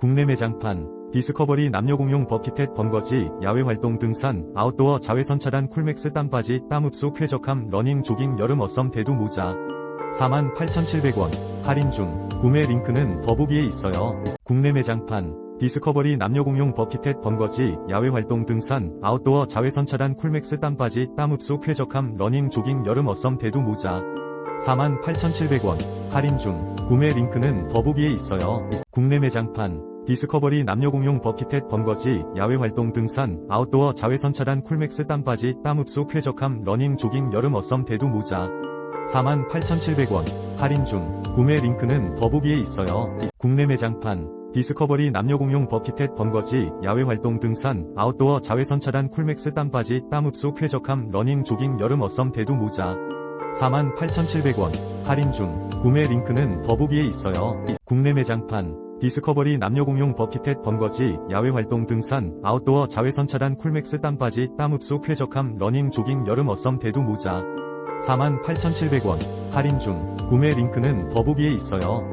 국내 매장판 디스커버리 남녀공용 버킷햇 번거지 야외활동 등산 아웃도어 자외선 차단 쿨맥스 땀바지 땀흡수 쾌적함 러닝 조깅 여름 어썸 대두 모자. 48,700원. 할인 중. 구매 링크는 더보기에 있어요. 국내 매장판 디스커버리 남녀공용 버킷햇 번거지 야외활동 등산 아웃도어 자외선 차단 쿨맥스 땀바지 땀흡수 쾌적함 러닝 조깅 여름 어썸 대두 모자. 48,700원. 할인 중. 구매 링크는 더보기에 있어요. 국내 매장판 디스커버리 남녀공용 버킷햇 번거지 야외활동 등산 아웃도어 자외선 차단 쿨맥스 땀바지 땀흡수 쾌적함 러닝 조깅 여름 어썸 대두 모자. 48,700원. 할인 중. 구매 링크는 더보기에 있어요. 국내 매장판. 디스커버리 남녀공용 버킷햇 번거지 야외활동 등산 아웃도어 자외선 차단 쿨맥스 땀바지 땀흡수 쾌적함 러닝 조깅 여름 어썸 대두 모자. 48,700원. 할인 중 구매 링크는 더보기에 있어요. 국내 매장판 디스커버리 남녀공용 버킷햇 번거지 야외활동 등산 아웃도어 자외선 차단 쿨맥스 땀바지 땀흡수 쾌적함 러닝 조깅 여름 어썸 대두 모자 48,700원 할인 중 구매 링크는 더보기에 있어요.